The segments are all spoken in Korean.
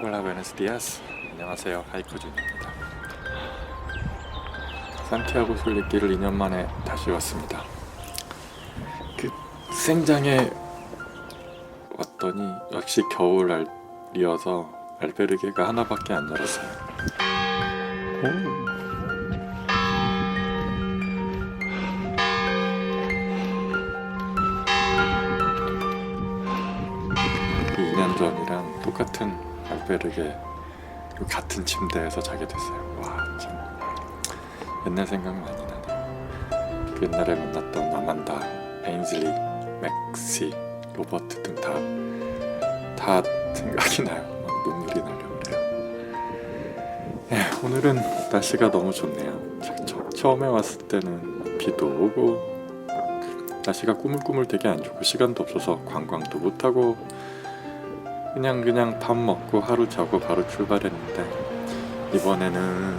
베네스 디아스 안녕하세요. 하이커준입니다. 산티아고 순례길을 2년 만에 다시 왔습니다. 그 생장에 왔더니 역시 겨울 날이어서 알베르게가 하나밖에 안 열었어요. 오. 이 2년 전이랑 똑같은 그리고 같은 침대에서 자게 됐어요. 와, 참 옛날 생각 많이 나네요. 그 옛날에 만났던 아만다, 베인즐리, 맥시, 로버트 등 다 다 생각이 나요. 막 눈물이 나려고 그래요. 예, 오늘은 날씨가 너무 좋네요. 처음에 왔을 때는 비도 오고 날씨가 꾸물꾸물 되게 안 좋고 시간도 없어서 관광도 못 하고 그냥 그냥 밥 먹고 하루 자고 바로 출발했는데 이번에는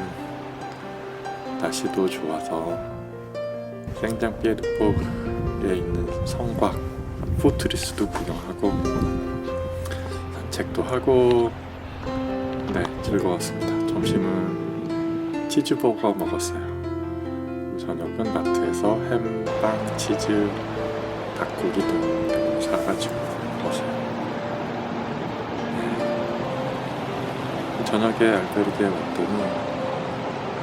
날씨도 좋아서 생장 피에르포에 있는 성곽 포트리스도 구경하고 산책도 하고 네 즐거웠습니다. 점심은 치즈버거 먹었어요. 저녁은 마트에서 햄, 빵, 치즈, 닭고기 등 사가지고 먹었어요. 저녁에 알베르게에 왔더니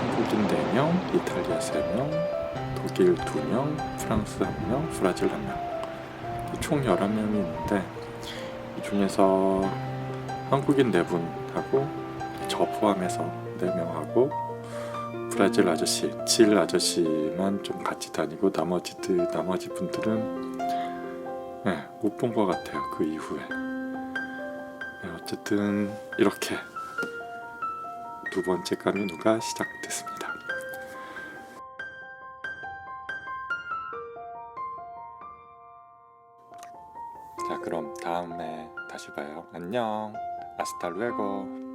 한국인 4명, 이탈리아 3명, 독일 2명, 프랑스 1명, 브라질 1명 총 11명이 있는데 이 중에서 한국인 4분하고 저 포함해서 4명하고 브라질 아저씨, 칠 아저씨만 좀 같이 다니고 나머지 나머지 분들은 네, 못본 것 같아요. 그 이후에 네, 어쨌든 이렇게 두 번째 까미누가 시작됐습니다. 자, 그럼 다음에 다시 봐요. 안녕. 아스탈루에고.